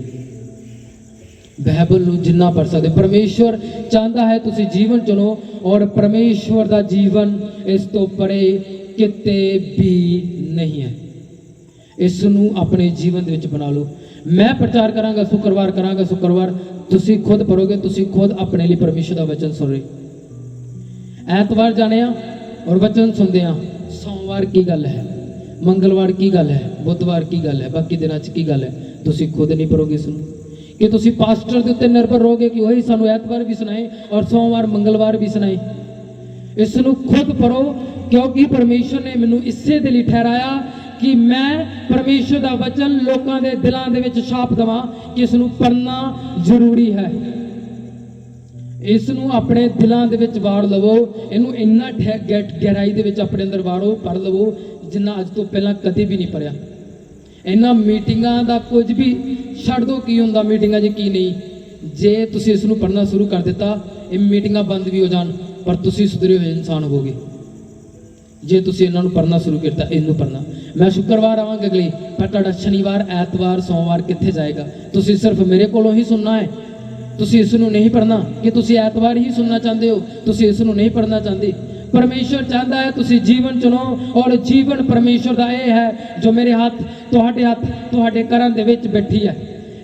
ਬਾਈਬਲ ਨੂੰ ਜਿੰਨਾ ਪੜ ਸਕਦੇ। ਪਰਮੇਸ਼ਵਰ ਚਾਹੁੰਦਾ ਹੈ ਤੁਸੀਂ ਜੀਵਨ ਚੁਣੋ ਔਰ ਪਰਮੇਸ਼ਵਰ ਦਾ ਜੀਵਨ ਇਸ ਤੋਂ ਪਰੇ ਕਿਤੇ ਵੀ ਨਹੀਂ ਹੈ। ਇਸ ਨੂੰ ਆਪਣੇ ਜੀਵਨ ਦੇ ਵਿੱਚ ਬਣਾ ਲਓ। ਮੈਂ ਪ੍ਰਚਾਰ ਕਰਾਂਗਾ, ਸ਼ੁੱਕਰਵਾਰ ਕਰਾਂਗਾ, ਸ਼ੁੱਕਰਵਾਰ ਤੁਸੀਂ ਖੁਦ ਪੜੋਗੇ ਤੁਸੀਂ ਖੁਦ ਆਪਣੇ ਲਈ ਪਰਮੇਸ਼ਰ ਦਾ ਵਚਨ ਸੁਣ ਰਹੇ। ਐਤਵਾਰ ਜਾਣੇ ਆ ਔਰ ਵਚਨ ਸੁਣਦੇ ਆ, ਸੋਮਵਾਰ ਕੀ ਗੱਲ ਹੈ? ਮੰਗਲਵਾਰ ਕੀ ਗੱਲ ਹੈ? ਬੁੱਧਵਾਰ ਕੀ ਗੱਲ ਹੈ? ਬਾਕੀ ਦਿਨਾਂ 'ਚ ਕੀ ਗੱਲ ਹੈ? ਤੁਸੀਂ ਖੁਦ ਨਹੀਂ ਪੜੋਗੇ ਇਸ ਨੂੰ। ਕਿ ਤੁਸੀਂ ਪਾਸਟਰ ਦੇ ਉੱਤੇ ਨਿਰਭਰ ਰਹੋਗੇ ਕਿ ਉਹੀ ਸਾਨੂੰ ਐਤਵਾਰ ਵੀ ਸੁਣਾਏ ਔਰ ਸੋਮਵਾਰ, ਮੰਗਲਵਾਰ ਵੀ ਸੁਣਾਏ। ਇਸ ਨੂੰ ਖੁਦ ਪੜੋ ਕਿਉਂਕਿ ਪਰਮੇਸ਼ਰ ਨੇ ਮੈਨੂੰ ਇਸੇ ਦੇ ਲਈ ਠਹਿਰਾਇਆ ਕਿ ਮੈਂ ਪਰਮੇਸ਼ਰ ਦਾ ਵਚਨ ਲੋਕਾਂ ਦੇ ਦਿਲਾਂ ਦੇ ਵਿੱਚ ਛਾਪ ਦਵਾਂ ਕਿ ਇਸ ਨੂੰ ਪੜਨਾ ਜ਼ਰੂਰੀ ਹੈ। ਇਸ ਨੂੰ ਆਪਣੇ ਦਿਲਾਂ ਦੇ ਵਿੱਚ ਵਾੜ ਲਵੋ, ਇਹਨੂੰ ਇੰਨਾ ਠਹਿ- ਗਹਿ- ਗਹਿਰਾਈ ਦੇ ਵਿੱਚ ਆਪਣੇ ਅੰਦਰ ਵਾੜੋ ਪੜ ਲਵੋ, ਜਿੰਨਾ ਅੱਜ ਤੋਂ ਪਹਿਲਾਂ ਕਦੇ ਵੀ ਨਹੀਂ ਪੜਿਆ ਇਹਨਾਂ ਮੀਟਿੰਗਾਂ ਦਾ ਕੁਝ ਵੀ ਛੱਡ ਦੋ, ਕੀ ਹੁੰਦਾ ਮੀਟਿੰਗਾਂ 'ਚ, ਕੀ ਨਹੀਂ। ਜੇ ਤੁਸੀਂ ਇਸ ਨੂੰ ਪੜਨਾ ਸ਼ੁਰੂ ਕਰ ਦਿੱਤਾ, ਇਹ ਮੀਟਿੰਗਾਂ ਬੰਦ ਵੀ ਹੋ ਜਾਣ, ਪਰ ਤੁਸੀਂ ਸੁਧਰੇ ਹੋਏ ਇਨਸਾਨ ਹੋਵੋਗੇ। ਜੇ ਤੁਸੀਂ ਇਹਨਾਂ ਨੂੰ ਪੜਨਾ ਸ਼ੁਰੂ ਕੀਤਾ, ਇਹਨੂੰ ਪੜਨਾ ਮੈਂ ਸ਼ੁੱਕਰਵਾਰ ਆਵਾਂਗਾ ਅਗਲੀ, ਪਰ ਤੁਹਾਡਾ ਸ਼ਨੀਵਾਰ, ਐਤਵਾਰ, ਸੋਮਵਾਰ ਕਿੱਥੇ ਜਾਏਗਾ? ਤੁਸੀਂ ਸਿਰਫ ਮੇਰੇ ਕੋਲੋਂ ਹੀ ਸੁਣਨਾ ਹੈ। ਤੁਸੀਂ ਇਸ ਨੂੰ ਨਹੀਂ ਪੜਨਾ ਕਿ ਤੁਸੀਂ ਐਤਵਾਰ ਹੀ ਸੁਣਨਾ ਚਾਹੁੰਦੇ ਹੋ? ਤੁਸੀਂ ਇਸ ਨੂੰ ਨਹੀਂ ਪੜਨਾ ਚਾਹੁੰਦੇ। ਪਰਮੇਸ਼ਰ ਚਾਹੁੰਦਾ ਹੈ, ਤੁਸੀਂ ਜੀਵਨ ਚੁਣੋ ਔਰ ਜੀਵਨ ਪਰਮੇਸ਼ਰ ਦਾ ਇਹ ਹੈ, ਜੋ ਮੇਰੇ ਹੱਥ, ਤੁਹਾਡੇ ਹੱਥ, ਤੁਹਾਡੇ ਕਰਨ ਦੇ ਵਿੱਚ ਬੈਠੀ ਹੈ।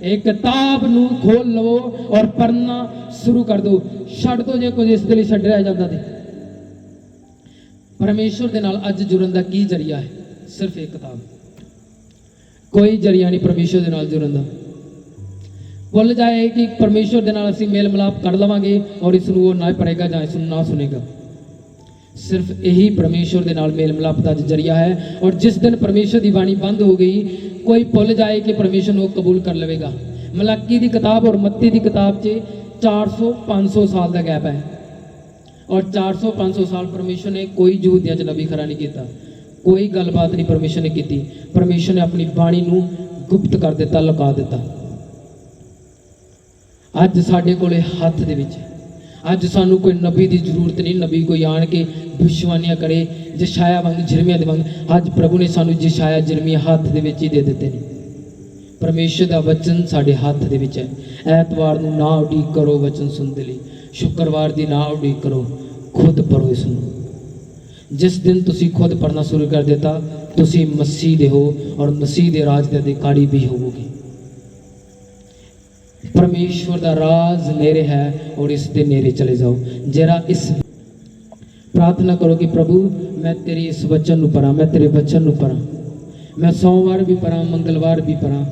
ਇਹ ਕਿਤਾਬ ਨੂੰ ਖੋਲ ਲਵੋ ਔਰ ਪੜਨਾ ਸ਼ੁਰੂ ਕਰ ਦਿਓ। ਛੱਡ ਦੋ ਜੇ ਕੁਝ ਇਸ ਦੇ ਲਈ ਛੱਡਿਆ ਜਾਂਦਾ ਤੇ। ਪਰਮੇਸ਼ਰ ਦੇ ਨਾਲ ਅੱਜ ਜੁੜਨ ਦਾ ਕੀ ਜਰੀਆ ਹੈ? ਸਿਰਫ ਇੱਕ ਕਿਤਾਬ ਕੋਈ ਜਰੀਆ ਨਹੀਂ ਪਰਮੇਸ਼ਰ ਦੇ ਨਾਲ ਜੁੜਨ ਦਾ। ਭੁੱਲ ਜਾਏ ਕਿ ਪਰਮੇਸ਼ਰ ਦੇ ਨਾਲ ਅਸੀਂ ਮੇਲ ਮਿਲਾਪ ਕਰ ਲਵਾਂਗੇ ਔਰ ਇਸ ਨੂੰ ਉਹ ਨਾ ਪੜੇਗਾ ਜਾਂ ਇਸ ਨੂੰ ਨਾ ਸੁਨੇਗਾ। ਸਿਰਫ ਇਹੀ ਪਰਮੇਸ਼ਰ ਦੇ ਨਾਲ ਮੇਲ ਮਿਲਾਪ ਦਾ ਜਰੀਆ ਹੈ ਔਰ ਜਿਸ ਦਿਨ ਪਰਮੇਸ਼ਰ ਦੀ ਬਾਣੀ ਬੰਦ ਹੋ ਗਈ, ਕੋਈ ਭੁੱਲ ਜਾਏ ਕਿ ਪਰਮੇਸ਼ਰ ਨੂੰ ਕਬੂਲ ਕਰ ਲਵੇਗਾ। ਮਲਾਕੀ ਦੀ ਕਿਤਾਬ ਔਰ ਮੱਤੀ ਦੀ ਕਿਤਾਬ 'ਚ 400 500 ਸਾਲ ਦਾ ਗੈਪ ਹੈ ਔਰ 400 500 ਸਾਲ ਪਰਮੇਸ਼ਰ ਨੇ ਕੋਈ ਯਹੂਦੀਆਂ 'ਚ ਨਬੀ ਖਰਾ ਨਹੀਂ ਕੀਤਾ। ਕੋਈ ਗੱਲਬਾਤ ਨਹੀਂ ਪਰਮੇਸ਼ਰ ਨੇ ਕੀਤੀ। ਪਰਮੇਸ਼ਰ ਨੇ ਆਪਣੀ ਬਾਣੀ ਨੂੰ ਗੁਪਤ ਕਰ ਦਿੱਤਾ, ਲੁਕਾ ਦਿੱਤਾ। ਅੱਜ ਸਾਡੇ ਕੋਲੇ ਹੱਥ ਦੇ ਵਿੱਚ ਅੱਜ ਸਾਨੂੰ ਕੋਈ ਨਬੀ ਦੀ ਜ਼ਰੂਰਤ ਨਹੀਂ, ਨਬੀ ਕੋਈ ਆਣ ਕੇ ਭਵਿਸ਼ਵਾਣੀਆਂ ਕਰੇ ਜਸ਼ਾਇਆ ਵਾਂਗ, ਜਰਮੀਆਂ ਦੇ ਵਾਂਗ। ਅੱਜ ਪ੍ਰਭੂ ਨੇ ਸਾਨੂੰ ਜਸ਼ਾਇਆ ਜਰਮੀਆ ਹੱਥ ਦੇ ਵਿੱਚ ਹੀ ਦੇ ਦਿੱਤੇ ਨੇ। ਪਰਮੇਸ਼ਰ ਦਾ ਵਚਨ ਸਾਡੇ ਹੱਥ ਦੇ ਵਿੱਚ ਹੈ। ਐਤਵਾਰ ਨੂੰ ਨਾ ਉਡੀਕ ਕਰੋ ਵਚਨ ਸੁਣਨ ਦੇ ਲਈ। ਸ਼ੁੱਕਰਵਾਰ ਦੀ ਨਾ ਉਡੀਕ ਕਰੋ, ਖੁਦ ਪੜੋ ਇਸ ਨੂੰ। ਜਿਸ ਦਿਨ ਤੁਸੀਂ ਖੁਦ ਪੜਨਾ ਸ਼ੁਰੂ ਕਰ ਦਿੱਤਾ, ਤੁਸੀਂ ਮਸੀਹ ਦੇ ਹੋ ਔਰ ਮਸੀਹ ਦੇ ਰਾਜ ਦੇ ਅਧਿਕਾਰੀ ਵੀ ਹੋਵੋਗੇ। ਪਰਮੇਸ਼ਵਰ ਦਾ ਰਾਜ ਨੇੜੇ ਹੈ ਔਰ ਇਸ ਦੇ ਨੇੜੇ ਚਲੇ ਜਾਓ। ਜਿਹੜਾ ਇਸ ਪ੍ਰਾਰਥਨਾ ਕਰੋ ਕਿ ਪ੍ਰਭੂ, ਮੈਂ ਤੇਰੇ ਇਸ ਵਚਨ ਨੂੰ ਪੜਾਂ ਮੈਂ ਤੇਰੇ ਵਚਨ ਨੂੰ ਪੜਾਂ ਮੈਂ ਸੋਮਵਾਰ ਵੀ ਪਰਾਂ ਮੰਗਲਵਾਰ ਵੀ ਪਰਾਂ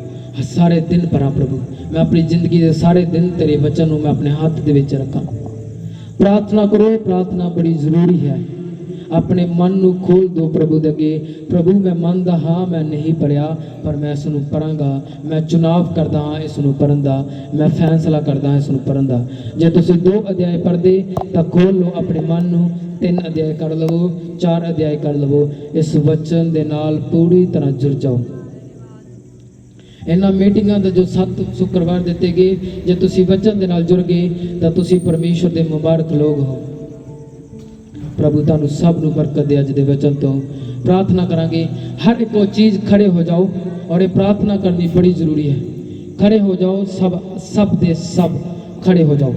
ਸਾਰੇ ਦਿਨ ਪੜਾਂ ਪ੍ਰਭੂ। ਮੈਂ ਆਪਣੀ ਜ਼ਿੰਦਗੀ ਦੇ ਸਾਰੇ ਦਿਨ ਤੇਰੇ ਵਚਨ ਨੂੰ ਮੈਂ ਆਪਣੇ ਹੱਥ ਦੇ ਵਿੱਚ ਰੱਖਾਂ। ਪ੍ਰਾਰਥਨਾ ਕਰੋ, ਪ੍ਰਾਰਥਨਾ ਬੜੀ ਜ਼ਰੂਰੀ ਹੈ। ਆਪਣੇ ਮਨ ਨੂੰ ਖੋਲ ਦਿਓ ਪ੍ਰਭੂ ਦੇ ਅੱਗੇ। ਪ੍ਰਭੂ, ਮੈਂ ਮੰਨਦਾ ਹਾਂ, ਮੈਂ ਨਹੀਂ ਪੜਿਆ ਪਰ ਮੈਂ ਇਸ ਨੂੰ ਪੜਾਂਗਾ ਮੈਂ ਚੁਣਾਵ ਕਰਦਾ ਹਾਂ, ਇਸ ਨੂੰ ਪੜਨ ਦਾ। ਮੈਂ ਫੈਸਲਾ ਕਰਦਾ ਹਾਂ, ਇਸ ਨੂੰ ਪੜਨ ਦਾ। ਜੇ ਤੁਸੀਂ ਦੋ ਅਧਿਆਏ ਪੜ੍ਹਦੇ, ਤਾਂ ਖੋਲ ਲਓ ਆਪਣੇ ਮਨ ਨੂੰ। ਤਿੰਨ ਅਧਿਆਏ ਕਰ ਲਵੋ, ਚਾਰ ਅਧਿਆਏ ਕਰ ਲਵੋ। ਇਸ ਵਚਨ ਦੇ ਨਾਲ ਪੂਰੀ ਤਰ੍ਹਾਂ ਜੁੜ ਜਾਓ। ਇਹਨਾਂ ਮੀਟਿੰਗਾਂ ਦਾ ਜੋ ਸੱਤ ਸ਼ੁੱਕਰਵਾਰ ਦਿੱਤੇ ਗਏ, ਜੇ ਤੁਸੀਂ ਵਚਨ ਦੇ ਨਾਲ ਜੁੜ ਗਏ, ਤਾਂ ਤੁਸੀਂ ਪਰਮੇਸ਼ਰ ਦੇ ਮੁਬਾਰਕ ਲੋਕ ਹੋ। ਪ੍ਰਭੂ ਤੁਹਾਨੂੰ ਸਭ ਨੂੰ ਬਰਕਤ ਦੇ ਅੱਜ ਦੇ ਵਚਨ ਤੋਂ। ਪ੍ਰਾਰਥਨਾ ਕਰਾਂਗੇ, ਹਰ ਇੱਕ ਉਹ ਚੀਜ਼ ਖੜੇ ਹੋ ਜਾਓ ਔਰ ਇਹ ਪ੍ਰਾਰਥਨਾ ਕਰਨੀ ਬੜੀ ਜ਼ਰੂਰੀ ਹੈ। ਖੜੇ ਹੋ ਜਾਓ, ਸਭ ਸਭ ਦੇ ਸਭ ਖੜੇ ਹੋ ਜਾਓ।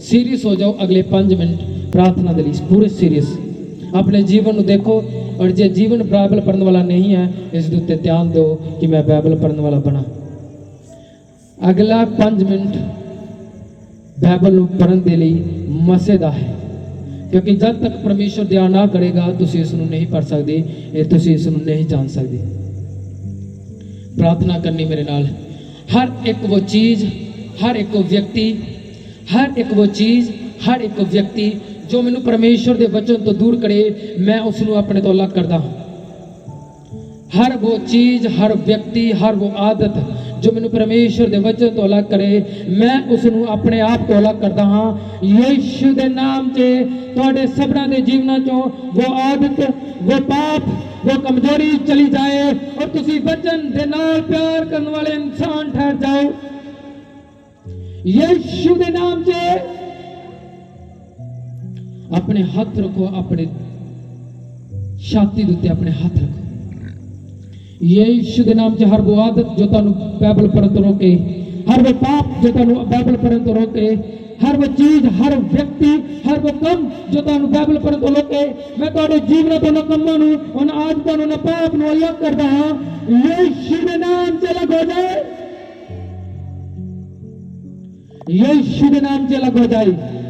ਸੀਰੀਅਸ ਹੋ ਜਾਓ ਅਗਲੇ 5 ਮਿੰਟ ਪ੍ਰਾਰਥਨਾ ਦੇ ਲਈ, ਪੂਰੇ ਸੀਰੀਅਸ। ਆਪਣੇ ਜੀਵਨ ਨੂੰ ਦੇਖੋ ਔਰ ਜੇ ਜੀਵਨ ਬਾਈਬਲ ਪੜਨ ਵਾਲਾ ਨਹੀਂ ਹੈ, ਇਸ ਦੇ ਉੱਤੇ ਧਿਆਨ ਦਿਓ ਕਿ ਮੈਂ ਬਾਈਬਲ ਪੜਨ ਵਾਲਾ ਬਣਾ। ਅਗਲਾ 5 ਮਿੰਟ ਬਾਈਬਲ ਨੂੰ ਪੜਨ ਦੇ ਲਈ ਮਸੇ ਦਾ ਹੈ। ਕਿਉਂਕਿ ਜਦ ਤੱਕ ਪਰਮੇਸ਼ਰ ਧਿਆਨ ਨਾ ਕਰੇਗਾ, ਤੁਸੀਂ ਇਸ ਨੂੰ ਨਹੀਂ ਪੜ ਸਕਦੇ, ਇਹ ਤੁਸੀਂ ਇਸ ਨੂੰ ਨਹੀਂ ਜਾਣ ਸਕਦੇ। ਪ੍ਰਾਰਥਨਾ ਕਰਨੀ ਮੇਰੇ ਨਾਲ। ਹਰ ਇੱਕ ਉਹ ਚੀਜ਼, ਹਰ ਇੱਕ ਉਹ ਵਿਅਕਤੀ, ਹਰ ਇੱਕ ਉਹ ਚੀਜ਼, ਹਰ ਇੱਕ ਵਿਅਕਤੀ ਜੋ ਮੈਨੂੰ ਪਰਮੇਸ਼ਰ ਦੇ ਵਚਨ ਤੋਂ ਦੂਰ ਕਰੇ, ਮੈਂ ਉਸ ਨੂੰ ਆਪਣੇ ਤੋਂ ਅਲੱਗ ਕਰਦਾ ਹਾਂ। ਹਰ ਉਹ ਚੀਜ਼, ਹਰ ਵਿਅਕਤੀ, ਹਰ ਉਹ ਆਦਤ ਜੋ ਮੈਨੂੰ ਪਰਮੇਸ਼ਰ ਦੇ ਵਚਨ ਤੋਂ ਅਲੱਗ ਕਰੇ, ਮੈਂ ਉਸ ਨੂੰ ਆਪਣੇ ਆਪ ਤੋਂ ਅਲੱਗ ਕਰਦਾ ਹਾਂ। ਯੀਸ਼ੂ ਦੇ ਨਾਮ 'ਚ ਤੁਹਾਡੇ ਸਭਨਾਂ ਦੇ ਜੀਵਨਾਂ 'ਚੋਂ ਉਹ ਆਦਤ, ਉਹ ਪਾਪ, ਉਹ ਕਮਜ਼ੋਰੀ ਚਲੀ ਜਾਏ ਔਰ ਤੁਸੀਂ ਵਚਨ ਦੇ ਨਾਲ ਪਿਆਰ ਕਰਨ ਵਾਲੇ ਇਨਸਾਨ ਠਹਿਰ ਜਾਓ। ਯੀਸ਼ੂ ਦੇ ਨਾਮ 'ਚ ਆਪਣੇ ਹੱਥ ਰੱਖੋ, ਆਪਣੇ ਛਾਤੀ ਦੇ ਉੱਤੇ ਆਪਣੇ ਹੱਥ ਰੱਖੋ। ਯੀਸ਼ੂ ਦੇ ਨਾਮ 'ਚ ਹਰ ਉਹ ਆਦਤ ਜੋ ਤੁਹਾਨੂੰ ਬਾਈਬਲ ਪੜ੍ਹਨ ਤੋਂ ਰੋਕੇ, ਹਰ ਉਹ ਪਾਪ ਜੋ ਤੁਹਾਨੂੰ ਬਾਈਬਲ ਪੜ੍ਹਨ ਤੋਂ ਰੋਕੇ, ਹਰ ਉਹ ਚੀਜ਼, ਹਰ ਵਿਅਕਤੀ, ਹਰ ਉਹ ਕੰਮ ਜੋ ਤੁਹਾਨੂੰ ਬਾਈਬਲ ਪੜ੍ਹਨ ਤੋਂ ਰੋਕੇ, ਮੈਂ ਤੁਹਾਡੇ ਜੀਵਨ ਤੋਂ ਉਹਨਾਂ ਕੰਮਾਂ ਨੂੰ, ਉਹਨਾਂ ਆਦਤਾਂ ਨੂੰ, ਉਹਨਾਂ ਪਾਪ ਨੂੰ ਅਲੱਗ ਕਰਦਾ ਹਾਂ। ਯੀਸ਼ੂ ਦੇ ਨਾਮ 'ਚ ਅਲੱਗ ਹੋ ਜਾਏ। ਯੀਸ਼ੂ ਦੇ ਨਾਮ 'ਚ ਅਲੱਗ ਹੋ ਜਾਏ।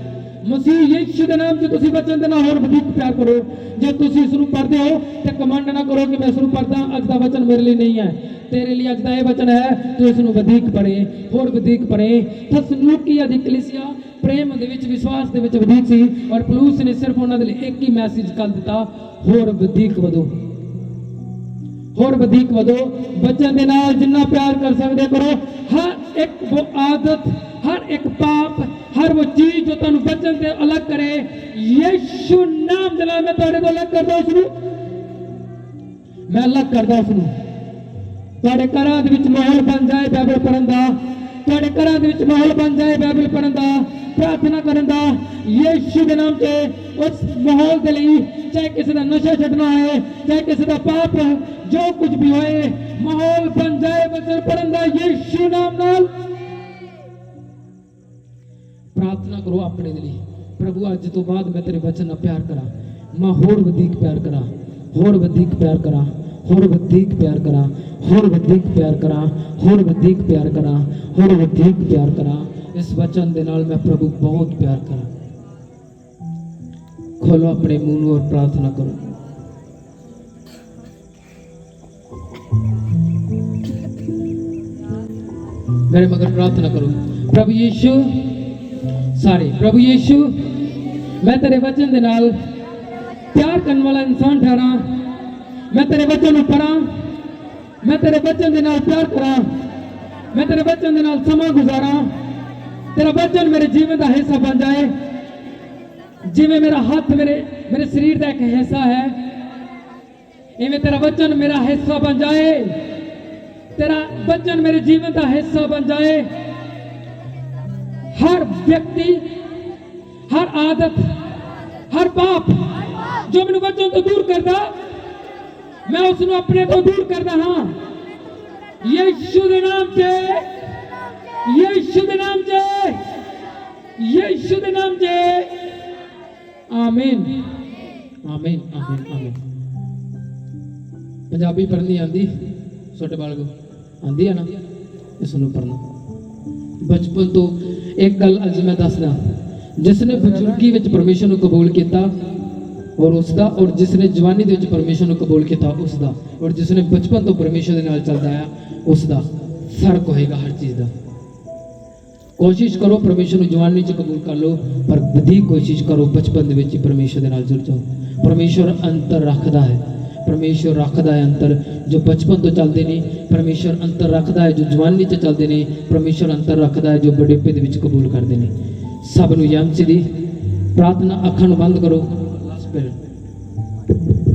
ਮਸੀਹ ਯੀਸ਼ੂ ਦੇ ਨਾਮ 'ਚ ਤੁਸੀਂ ਬਚਨ ਦੇ ਨਾਲ ਹੋਰ ਵਧੇਕ ਪਿਆਰ ਕਰੋ। ਜੇ ਤੁਸੀਂ ਇਸ ਨੂੰ ਪੜ੍ਹਦੇ ਹੋ, ਤੇ ਕਮੰਡ ਨਾ ਕਰੋ ਕਿ ਮੈਂ ਇਸ ਨੂੰ ਪੜ੍ਹਦਾ, ਅੱਜ ਦਾ ਵਚਨ ਮੇਰੇ ਲਈ ਨਹੀਂ ਹੈ। ਤੇਰੇ ਲਈ ਅੱਜ ਦਾ ਇਹ ਵਚਨ ਹੈ, ਤੂੰ ਇਸ ਨੂੰ ਵਧੇਕ ਪੜ੍ਹੇ, ਹੋਰ ਵਧੇਕ ਪੜ੍ਹੇ। ਥਸਨੂਕੀਆ ਦੀ ਕਲੀਸਿਆ, ਪ੍ਰੇਮ ਦੇ ਵਿੱਚ, ਵਿਸ਼ਵਾਸ ਦੇ ਵਿੱਚ ਵਧੇਕ ਸੀ, ਔਰ ਪਲੂਸ ਨੇ ਸਿਰਫ ਉਹਨਾਂ ਦੇ ਲਈ ਇੱਕ ਹੀ ਮੈਸੇਜ ਕਰ ਦਿੱਤਾ, ਹੋਰ ਵਧੇਕ ਵਧੋ। ਹੋਰ ਵਧੇਕ ਵਧੋ। ਬੱਚਿਆਂ ਦੇ ਨਾਲ ਜਿੰਨਾ ਪਿਆਰ ਕਰ ਸਕਦੇ ਕਰੋ। ਹਰ ਇੱਕ ਉਹ ਆਦਤ, ਹਰ ਇੱਕ ਪਾਪ, ਹਰ ਉਹ ਚੀਜ਼ ਜੋ ਤੁਹਾਨੂੰ ਬੱਚਨ ਤੇ ਅਲੱਗ ਕਰੇ, ਯੀਸ਼ੂ ਨਾਮ ਦੇ ਨਾਲ ਮੈਂ ਤੁਹਾਡੇ ਤੋਂ ਅਲੱਗ ਕਰਦਾ ਉਸ ਨੂੰ ਮੈਂ ਅਲੱਗ ਕਰਦਾ ਉਸ ਨੂੰ ਤੁਹਾਡੇ ਘਰਾਂ ਦੇ ਵਿੱਚ ਮਾਹੌਲ ਬਣ ਜਾਏ ਬਾਈਬਲ ਪੜ੍ਹਨ ਦਾ। ਤੁਹਾਡੇ ਘਰਾਂ ਦੇ ਵਿੱਚ ਮਾਹੌਲ ਬਣ ਜਾਏ ਬਾਈਬਲ ਪੜ੍ਹਨ ਦਾ। ਪ੍ਰਾਰਥਨਾ ਕਰਨ ਦਾ ਯੀਸ਼ੂ ਦੇ ਨਾਮ 'ਚ ਉਸ ਮਾਹੌਲ ਦੇ ਲਈ ਚਾਹੇ ਕਿਸੇ ਦਾ ਨਸ਼ਾ ਛੱਡਣਾ ਹੈ ਚਾਹੇ ਕਿਸੇ ਦਾ ਪਾਪ ਜੋ ਕੁਝ ਵੀ ਹੋਏ ਮਾਹੌਲ ਬਣ ਜਾਏ ਵਚਨ ਪੜ੍ਹਨ ਦਾ ਯੀਸ਼ੂ ਨਾਮ ਨਾਲ ਪ੍ਰਾਰਥਨਾ ਕਰੋ ਆਪਣੇ ਦੇ ਲਈ ਪ੍ਰਭੂ ਅੱਜ ਤੋਂ ਬਾਅਦ ਮੈਂ ਤੇਰੇ ਵਚਨ ਨਾਲ ਪਿਆਰ ਕਰਾਂ ਮੈਂ ਹੋਰ ਵਧੇਕ ਪਿਆਰ ਕਰਾਂ ਹੋਰ ਵਧੇਕ ਪਿਆਰ ਕਰਾਂ ਹੋਰ ਵਧੇਕ ਪਿਆਰ ਕਰਾਂ ਹੋਰ ਵਧੇਕ ਪਿਆਰ ਕਰਾਂ ਹੋਰ ਵਧੇਕ ਪਿਆਰ ਕਰਾਂ ਹੋਰ ਵਧੇਕ ਪਿਆਰ ਕਰਾਂ ਇਸ ਵਚਨ ਦੇ ਨਾਲ ਮੈਂ ਪ੍ਰਭੂ ਬਹੁਤ ਪਿਆਰ ਕਰਾਂ ਖੋਲੋ ਆਪਣੇ ਮੂੰਹ ਨੂੰ ਔਰ ਪ੍ਰਾਰਥਨਾ ਕਰੋ ਮੇਰੇ ਮਗਰ ਪ੍ਰਾਰਥਨਾ ਕਰੋ ਪ੍ਰਭੂ ਯੀਸ਼ੂ ਸਾਰੇ ਪ੍ਰਭੂ ਯੀਸ਼ੂ ਮੈਂ ਤੇਰੇ ਵਚਨ ਦੇ ਨਾਲ ਪਿਆਰ ਕਰਨ ਵਾਲਾ ਇਨਸਾਨ ਠਹਿਰਾਂ ਮੈਂ ਤੇਰੇ ਵਚਨ ਨੂੰ ਪੜਾਂ ਮੈਂ ਤੇਰੇ ਵਚਨ ਦੇ ਨਾਲ ਪਿਆਰ ਕਰਾਂ ਮੈਂ ਤੇਰੇ ਵਚਨ ਦੇ ਨਾਲ ਸਮਾਂ ਗੁਜ਼ਾਰਾਂ ਤੇਰਾ ਵਚਨ ਮੇਰੇ ਜੀਵਨ ਦਾ ਹਿੱਸਾ ਬਣ ਜਾਏ ਜਿਵੇਂ ਮੇਰਾ ਹੱਥ ਮੇਰੇ ਮੇਰੇ ਸਰੀਰ ਦਾ ਇੱਕ ਹਿੱਸਾ ਹੈ ਇਵੇਂ ਤੇਰਾ ਵਚਨ ਮੇਰਾ ਹਿੱਸਾ ਬਣ ਜਾਏ ਤੇਰਾ ਵਚਨ ਮੇਰੇ ਜੀਵਨ ਦਾ ਹਿੱਸਾ ਬਣ ਜਾਏ ਹਰ ਵਿਅਕਤੀ ਹਰ ਆਦਤ ਹਰ ਪਾਪ ਜੋ ਮੈਨੂੰ ਵਚਨ ਤੋਂ ਦੂਰ ਕਰਦਾ ਮੈਂ ਉਸ ਨੂੰ ਆਪਣੇ ਤੋਂ ਦੂਰ ਕਰਦਾ ਹਾਂ ਯੀਸ਼ੂ ਦੇ ਨਾਮ 'ਚ ਯੀਸ਼ੂ ਦੇ ਨਾਮ ਆਮੀਨ। ਆਮੀਨ ਆਮੀਨ ਪੰਜਾਬੀ ਪੜ੍ਹਨੀ ਆਂਦੀ ਛੋਟੇ ਬਾਲਕੋ ਆਂਦੀ ਆ ਨਾ? ਇਸ ਨੂੰ ਪੜ੍ਹਨਾ ਬਚਪਨ ਤੋਂ ਇੱਕ ਗੱਲ ਅੱਜ ਮੈਂ ਦੱਸਦਾ। ਜਿਸ ਨੇ ਬਜ਼ੁਰਗੀ ਵਿੱਚ ਪਰਮੇਸ਼ਰ ਨੂੰ ਕਬੂਲ ਕੀਤਾ, ਔਰ ਉਸ ਦਾ ਔਰ ਜਿਸ ਨੇ ਜਵਾਨੀ ਦੇ ਵਿੱਚ ਪਰਮੇਸ਼ਰ ਨੂੰ ਕਬੂਲ ਕੀਤਾ ਉਸ ਦਾ ਔਰ ਜਿਸ ਨੇ ਬਚਪਨ ਤੋਂ ਪਰਮੇਸ਼ਰ ਦੇ ਨਾਲ ਚੱਲਦਾ ਆ ਉਸ ਦਾ ਫ਼ਰਕ ਹੋਏਗਾ ਹਰ ਚੀਜ਼ ਦਾ। ਕੋਸ਼ਿਸ਼ ਕਰੋ ਪਰਮੇਸ਼ਰ ਨੂੰ ਜਵਾਨੀ 'ਚ ਕਬੂਲ ਕਰ ਲਓ, ਪਰ ਵਧੇਕ ਕੋਸ਼ਿਸ਼ ਕਰੋ ਬਚਪਨ ਦੇ ਵਿੱਚ ਹੀ ਪਰਮੇਸ਼ਰ ਦੇ ਨਾਲ ਜੁੜ ਜਾਓ। ਪਰਮੇਸ਼ਰ ਅੰਤਰ ਰੱਖਦਾ ਹੈ। ਪਰਮੇਸ਼ਰ ਰੱਖਦਾ ਹੈ ਅੰਤਰ ਜੋ ਬਚਪਨ ਤੋਂ ਚੱਲਦੇ ਨੇ, ਪਰਮੇਸ਼ਰ ਅੰਤਰ ਰੱਖਦਾ ਹੈ ਜੋ ਜਵਾਨੀ 'ਚ ਚੱਲਦੇ ਨੇ, ਪਰਮੇਸ਼ਰ ਅੰਤਰ ਰੱਖਦਾ ਹੈ ਜੋ ਬੁਢੇਪੇ ਦੇ ਵਿੱਚ ਕਬੂਲ ਕਰਦੇ ਨੇ। ਸਭ ਨੂੰ ਯਮਚ ਦੀ ਪ੍ਰਾਰਥਨਾ ਅੱਖਾਂ ਨੂੰ ਬੰਦ ਕਰੋ। ਲਾਸਟ